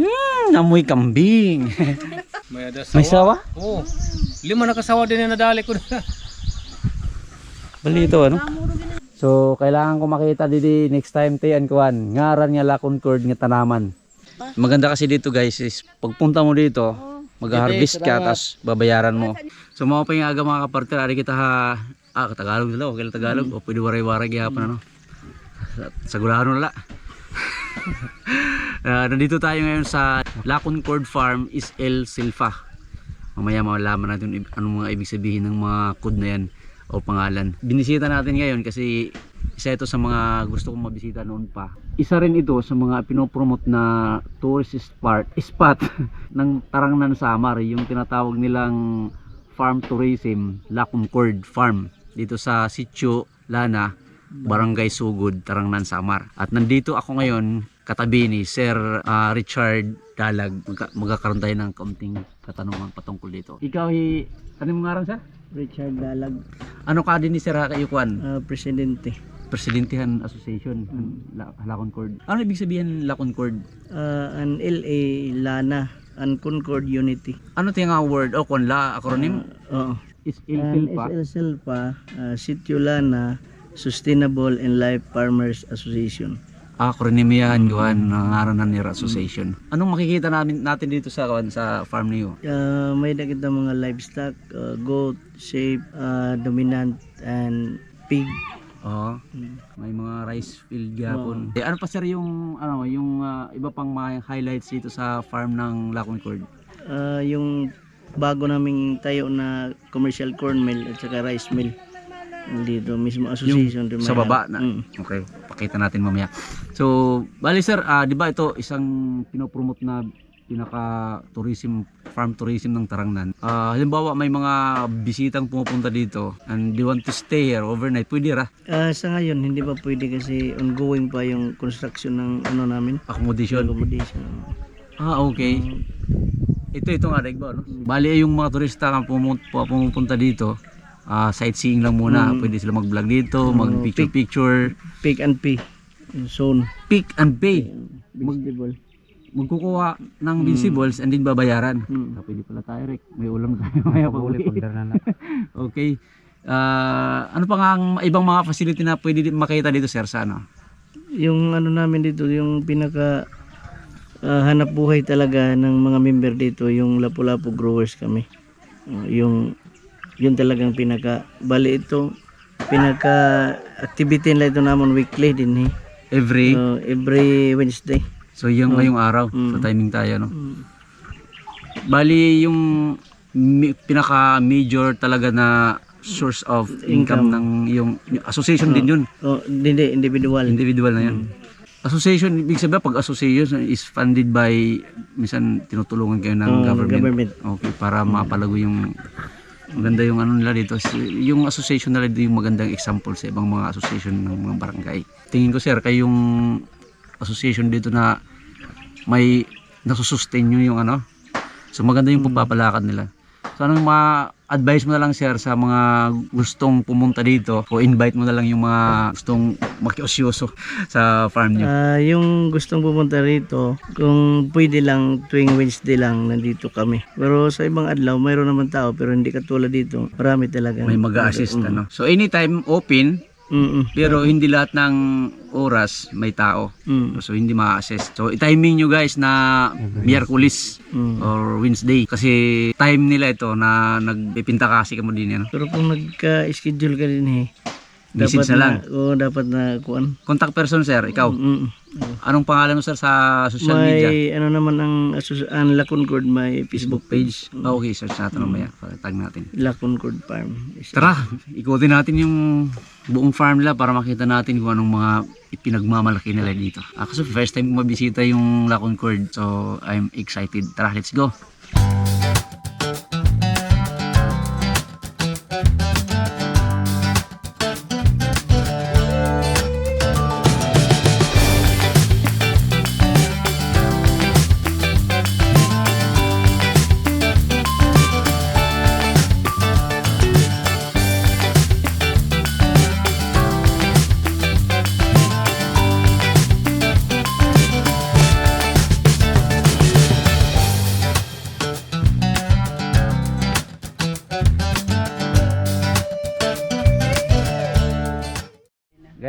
Hmm, amoy kambing. May ada May sawa? Oo. Lima na kasawa din na nadali ko na. Balito ano? So, kailangan ko makita didi next time tayan kuan. Ngaran nga lakon cord nga tanaman. Maganda kasi dito guys is pagpunta mo dito, mag-harvest ka tapos babayaran mo. So mga pa yung aga mga kapartner, ari kita ha ah, Tagalog nila, okay lang Tagalog, o pwede waray-waray gihapon ano. Sagurado na la. Ah, nandito tayo ngayon sa Lakon Cord Farm is El Silfa. Mamaya malalaman natin anong mga ibig sabihin ng mga code na yan o pangalan. Binisita natin ngayon kasi isa ito sa mga gusto kong mabisita noon pa. Isa rin ito sa mga pinopromote na tourist spot, spot ng Tarangnan Samar, yung tinatawag nilang farm tourism, Laconcord Farm dito sa Sitio Lana, Barangay Sugod, Tarangnan Samar. At nandito ako ngayon katabi ni Sir ah, Richard Dalag. Magka- magkakaroon tayo ng kaunting katanungan patungkol dito. Ikaw, hi, ano yung ngaran sir? Richard Dalag, Ano ka din ni Sir Kayukuan? ah, presidente. Presidentihan Association, La- Laconcord. Ano ibig sabihin Laconcord? Ah, an LA Lana, an Concord Unity. Ano ito yung nga word o konla acronym? Oo. is An. SL Silpa, ah, Sitio Lana, Sustainable and Life Farmers Association. Acronym yan, Juan, ng Aranan Nira Association. Anong makikita namin natin dito sa kawan sa farm niyo? Ah, may nakita mga livestock, ah, goat, sheep, ah, dominant, and pig. Oo. May mga rice field gapon. Eh, ano pa sir yung ano, yung ah, iba pang mga highlights dito sa farm ng Laconcord? Ah, yung bago naming tayo na commercial corn mill at saka rice mill dito mismo association din Sa baba na. Mm. Okay, pakita natin mamaya. So, bali sir, ah, 'di ba ito isang pinopromote na pinaka tourism farm tourism ng Tarangnan. Ah, halimbawa may mga bisitang pumupunta dito and they want to stay here overnight. Pwede ra Ah, sa ngayon hindi pa pwede kasi ongoing pa yung construction ng ano namin accommodation. accommodation Ah, okay. Ito ito nga ba no? Bali yung mga turista nga pumunta, pumupunta dito, ah sightseeing lang muna. Pwede sila mag-vlog dito, mag-picture picture, pick and pay zone pick and pay. vegetable magkukuha ng visibles and then babayaran. Mm. Ah, pwede pala tayo, Rick. May ulam tayo maya pa uli. okay. Ah, ano pa nga ang ibang mga facility na pwede din makita dito, sir, sa ano? yung ano namin dito yung pinaka ah, hanap buhay talaga ng mga member dito yung lapu-lapu growers kami Ah, yung yun talagang pinaka bali ito pinaka activity nila ito naman weekly din eh Every, Ah, every Wednesday so yung ngayong araw, Mm. sa timing tayo, no? Mm. Bali, yung pinaka major talaga na source of income, ng yung, yung association din yun. oh hindi individual Individual na yun. Association, ibig sabihin pag association is funded by, minsan tinutulungan kayo ng Oh, government. government. Okay, para mapalago yung maganda yung ano nila dito. Yung association nila dito yung magandang example sa ibang mga association ng mga barangay. Tingin ko sir, kayong association dito na may nasusustain nyo yung ano. So maganda yung pagpapalakad nila. So anong ma-advise mo na lang sir sa mga gustong pumunta dito o invite mo na lang yung mga gustong makiosyoso sa farm nyo. Ah, yung gustong pumunta rito, kung pwede lang tuwing Wednesday lang nandito kami. Pero sa ibang adlaw, mayroon naman tao pero hindi katulad dito. Marami talaga. May mag-assist ano. So anytime open Mm. pero hindi lahat ng oras may tao. Mm. So hindi ma-assess. So i-timing nyo guys na Miyerkules Mm. or Wednesday kasi time nila ito na nagpipinta kasi kamo din yan. Pero kung nagka-schedule ka din eh, Message na lang. Oo, dapat na kuan. Contact person sir, ikaw. Mm. Anong pangalan mo sir sa social media? May ano naman ang ang La Concord may Facebook page. Ah, okay, search natin mamaya. Tag natin. La Concord Farm. Tara, ikutin natin yung buong farm nila para makita natin kung anong mga ipinagmamalaki nila dito. Ako so first time ko mabisita yung La Concord. So I'm excited. Tara, let's go.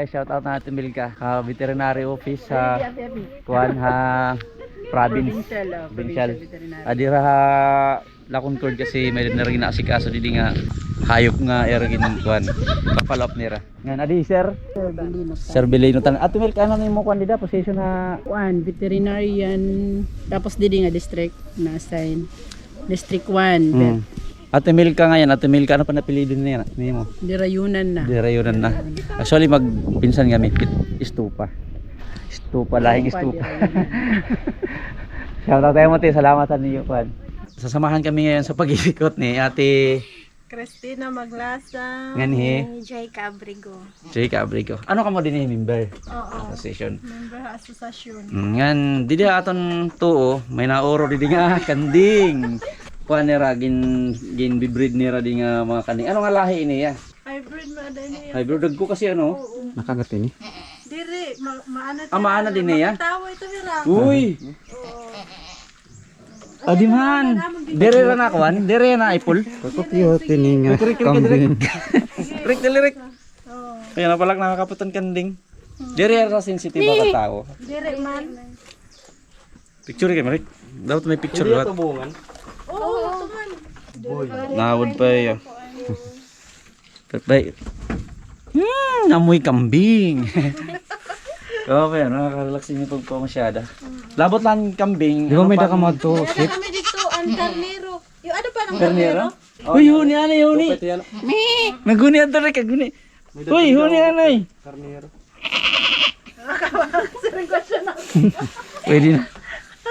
Guys, shout out natin Milka. Ka veterinary office sa Kuan ha province. Provincial. Adira ha lakon cord kasi may na rin naasikaso dili nga hayop nga ergin kuan papalop nira. Nga adi sir. Sir Belino tan. Ato Milka ano nimo kuan dida position ha One, veterinarian, tapos didi nga district na assign. District 1, Hmm. Ate Milka ngayon, Ate Milka ano pa napili din niya nimo? dirayunan na. Dirayunan na. Actually magpinsan kami pit istupa. Istupa lahing istupa. Shout out tayo mo salamat sa niyo kuan. Sasamahan kami ngayon sa pag-ikot ni Ate Christina Maglasa. Nganhi Jay Cabrigo. Jake Abrigo. Ano ka mo din eh, member Oo. association? Member. Mm, Ngan didi aton tuo, may naoro didi nga kanding. Kuan nira gin gin bibreed nira di nga mga kanding. Ano nga lahi ini ya? Hybrid mo din niya. Ay bro ko kasi ano. Nakagat ini. Diri, ma maana Ah, maana din niya? Tawa ito nila. Uy. Adi man. Dere ra na kuan, dere na ipul. Kakopyo tininga kambing. Rik dali rik. Kaya na palak nakakaputan kanding. Dere ra sensitive ka tao. Diri man. Picture kay Marik. Dapat may picture lahat. Oo, man. Nawad pa yo. Pero Hmm, amoy kambing. Okay, nakaka-relax yung pagpamasyada. Labot lang kambing. Di ba may dakamad to? Na kami dito, ang karnero. Yung ano pa ng Karnero? Uy, huni anay, huni. Naguni ang tarik, kaguni. Uy, huni anay. Karnero. Pwede na.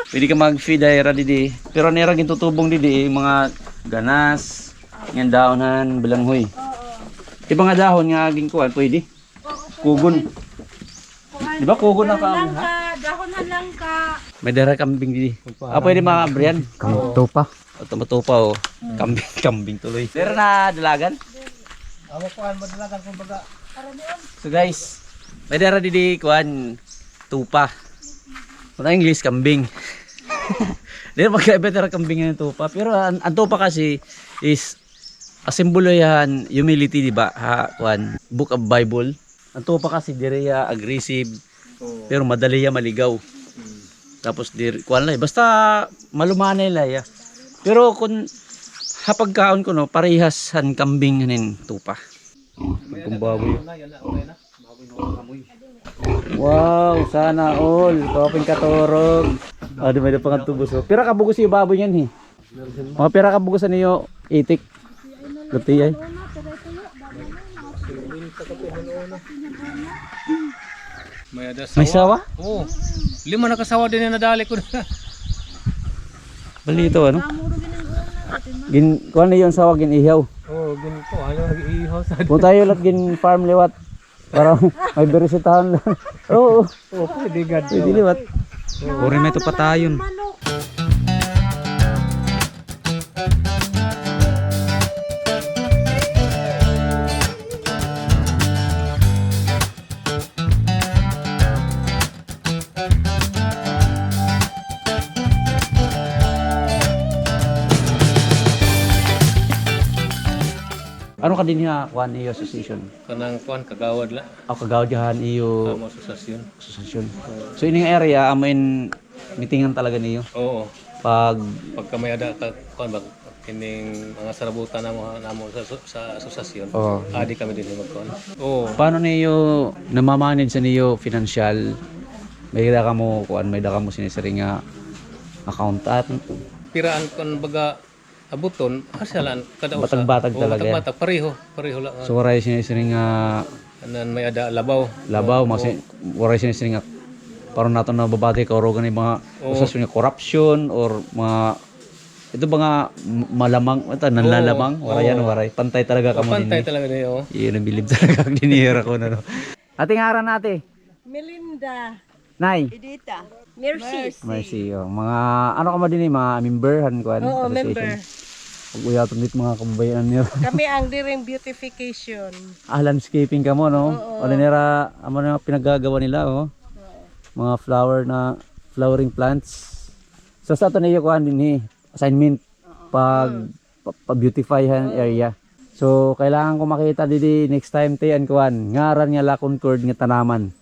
Pwede ka mag-feed ay ra didi. Pero nera gintutubong didi mga ganas, ng daonan, bilanghoy. Iba nga dahon nga aging kuan, pwede. Kugon. Di ba kugon na ka? Lang ka, dahonan lang ka. May dara kambing didi. Ah, pwede mga brian. Tupa. O tumatupa o. Kambing, kambing tuloy. Pero na dalagan? So guys, may dara didi kuan tupa. Kung English kambing. Di na magkaiba dara kambing ng tupa. Pero ang, ang tupa kasi is a simbolo yan humility di ba? Ha, kuan book of Bible. Ang tupa kasi dire ya aggressive pero madali ya maligaw. Tapos dir kuan lang eh. basta malumanay lang ya. Pero kung hapagkaon ko no parehas han kambing hanin tupa. Kung baboy. Wow, sana all. Kaping katorog. Ah, di may da pang tubos. oh. Pira ka bugos yung baboy yan, he. Mga pira ka bugosan niyo itik. Luti ay. May ada May sawa. sawa? Oo. Lima na kasawa din na nadali ko na. Balito ano? Gin kuan na yung sawa gin ihaw. Oo, ganito. Ano nag-iihaw sa... Kung tayo lang gin farm liwat. Para may berisitahan lang. Oo. Oo, pwede gad. Pwede liwat. Uri may to patayon. Ano ka din nga kuan iyo association? Kanang kuan kagawad la. Ako kagawdihan iyo Amo asosasyon. association. So ining area amin meetingan talaga niyo Oo. pag Pagka may ada ka kuan ba kining mga sarabutan namo namo sa sa asosasyon. oh, Adi kami din magkuan. Oo. paano niyo namamanage sa niyo financial may da ka mo kuan may da ka mo sinisiri nga accountant Piraan kon baga abuton asyalan kada usa. Batag-batag Oo, talaga yan. Batag-batag pareho, pareho lang. so waray sinisiri nga Anan may ada labaw. labaw mas waray sinisiri nga parang nato na babati ka oro gani mga usas nga corruption or mga ito ba nga m- malamang ito nanlalamang waray yan waray pantay talaga ka mo Pantay din talaga niyo. Iyon ang bilib talaga ang dinihira ko na no. Ating aran nate. Melinda. Nay. Edita. Mercy. Mercy. Oh. Mga ano ka ba din eh, mga memberhan ko Oo, member. Pag uyaton dit mga kababayan niyo. Kami ang diring beautification. ah, landscaping ka mo no. Wala nila ano na pinagagawa nila oh. Mga flower na flowering plants. So sa ato niyo kuan din eh, assignment pag pa, beautify han area. So kailangan ko makita didi next time tayan kuan. Ngaran nga La Concord nga tanaman.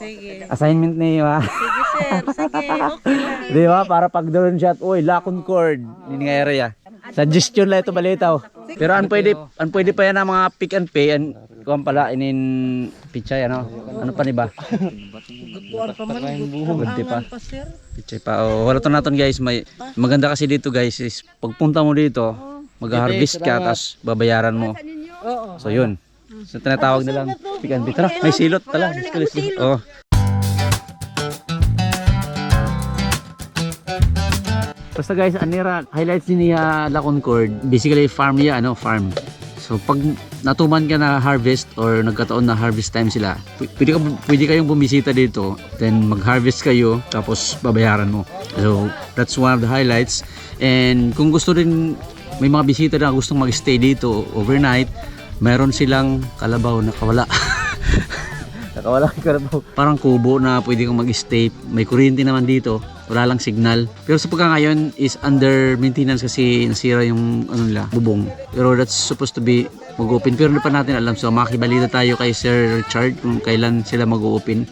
Sige. Assignment ni ha. Sige, sir. Sige. Okay lang. Di ba? Para pag doon siya, uy, La Concord. Hindi nga area. Suggestion lang ito balitaw. Pero an pwede, an pwede pa yan ang mga pick and pay. An, kuwan pala, inin pichay, ano? Ano pa ni ba? Kuan pa man. Pa. pa, sir. Pichay pa. Oh, wala to natin guys. May, maganda kasi dito guys is pagpunta mo dito, mag-harvest ka, tapos babayaran mo. Oo. So yun. So tinatawag nilang pick and pay. Tara, may silot tala. Oh. Basta guys, anira highlights din niya La Concord. Basically farm niya, ano, farm. So pag natuman ka na harvest or nagkataon na harvest time sila, pwede, ka, pwede kayong bumisita dito, then mag-harvest kayo, tapos babayaran mo. So that's one of the highlights. And kung gusto rin, may mga bisita na gustong mag-stay dito overnight, meron silang kalabaw na kawala. Nakawala ang karabaw. Parang kubo na pwede kang mag-stay. May kuryente naman dito. Wala lang signal. Pero sa pagka ngayon is under maintenance kasi nasira yung ano nila, bubong. Pero that's supposed to be mag-open. Pero hindi pa natin alam. So makibalita tayo kay Sir Richard kung kailan sila mag-open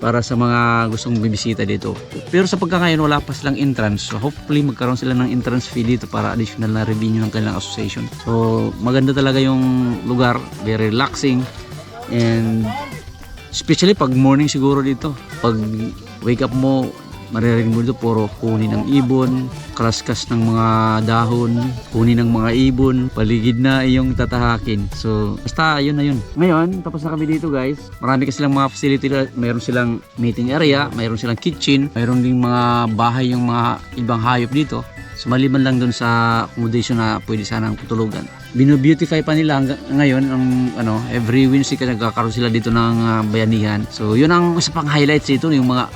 para sa mga gustong bibisita dito. Pero sa pagka ngayon wala pa silang entrance. So hopefully magkaroon sila ng entrance fee dito para additional na revenue ng kanilang association. So maganda talaga yung lugar. Very relaxing. And Especially pag morning siguro dito. Pag wake up mo, maririnig mo dito puro kunin ng ibon, kalaskas ng mga dahon, kunin ng mga ibon, paligid na iyong tatahakin. So, basta yun na yun. Ngayon, tapos na kami dito guys. Marami kasi silang mga facility. Mayroon silang meeting area, mayroon silang kitchen, mayroon ding mga bahay yung mga ibang hayop dito. So maliban lang dun sa accommodation na pwede sanang tutulugan. Bino-beautify pa nila hanggang ngayon ang ano, every Wednesday kasi nagkakaroon sila dito ng ah, bayanihan. So yun ang isa pang highlights dito yung mga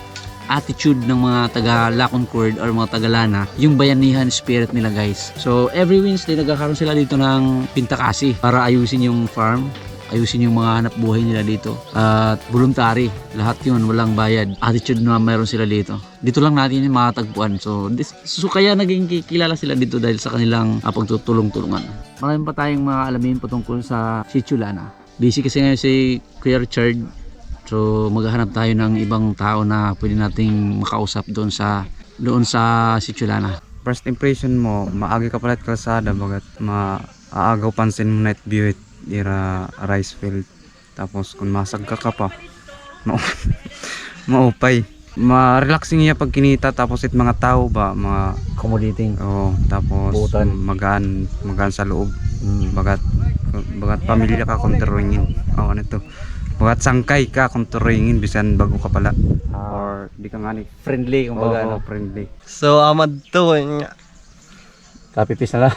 attitude ng mga taga La Concord or mga taga Lana, yung bayanihan spirit nila guys. So every Wednesday nagkakaroon sila dito ng pintakasi para ayusin yung farm ayusin yung mga hanap buhay nila dito. At voluntary lahat yun walang bayad. Attitude na mayroon sila dito. Dito lang natin yung matatagpuan. So, this, so kaya naging kilala sila dito dahil sa kanilang uh, pagtutulong-tulungan. Marami pa tayong mga alamin patungkol sa Sichulana busy kasi ngayon si Kuya Richard so maghahanap tayo ng ibang tao na pwede nating makausap doon sa doon sa Sichulana first impression mo maagi ka palit kalsada bagat maaagaw pansin mo night view it dira rice field. Tapos kung masag ka ka pa ma maupay. Ma-relaxing iya pag kinita tapos it mga tao ba mga accommodating. Oh tapos Buutan. magaan magaan sa loob. Mm. bagat bagat pamilya ka kontrolingin oh ano to bagat sangkay ka kontrolingin bisan bago ka pala or di ka nga ni friendly kumbaga oh, no? friendly So amad to nga copy paste na lang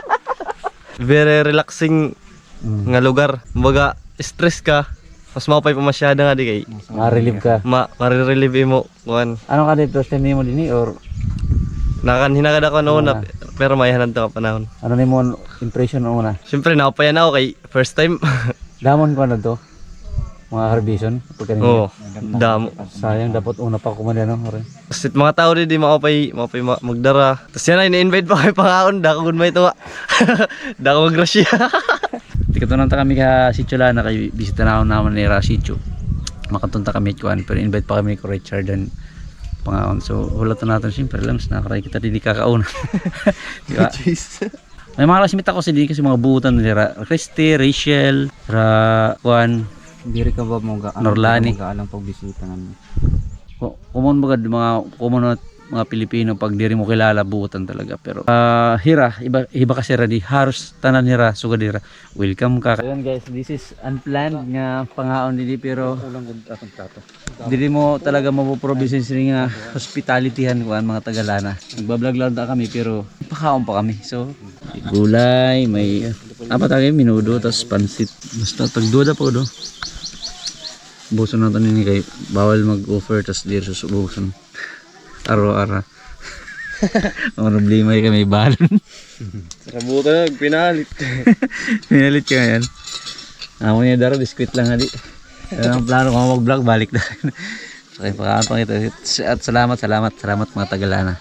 very relaxing Mm. nga lugar. Baga stress ka. Mas mapay pa masyado nga di kay ma-relieve ka ma marirelieve mo kuan. ano ka din first time mo din eh, or Nakan hinagad ako noon na pero may hanad to ka panahon. ano ni mo impression una Siyempre napayan ako kay first time. damon ko na to mga harbison Oo. Damo. sayang dapat una pa kumanda no ore Kasi mga tao di di makapay makapay ma- magdara. Tapos yan ay ni-invite pa kay pangaon dako gud may tuwa. dako magrasya. tikatunan ta kami ka Sitio na kay bisita na ako naman ni Rasicho makatunta kami kuan pero invite pa kami ko Richard and pangaon so hulat na natin siyempre lang nakaray kita di kakauna di ba may mga classmate ako sa din kasi mga buutan nila Christy, Rachel, Ra, Juan, Diri ka ba mo ga Norlani. alang pagbisita nga Ko- common bagad mga common na mga Pilipino pag diri mo kilala buutan talaga. Pero ah hira iba iba kasi ra di haros tanan hira sugad dira welcome ka. Ayun guys this is unplanned nga pangaon dili pero dili mo talaga mapoprovision nga hospitalityhan ko ang mga tagalana. Nagbablog lang ta kami pero pakaon pa kami so. May gulay may apa tagay minudo tas pansit basta tagduda po do buson na to nini kay bawal mag-offer tas dir susubuson araw-araw ang problema ay kami balon Rabutan na pinalit. Pinalit ka yan. Amo niya daro, biskwit lang hali. Ang plano kung mag-vlog, balik na. okay, pakakaan pa kita. At salamat, salamat, salamat mga Tagalana.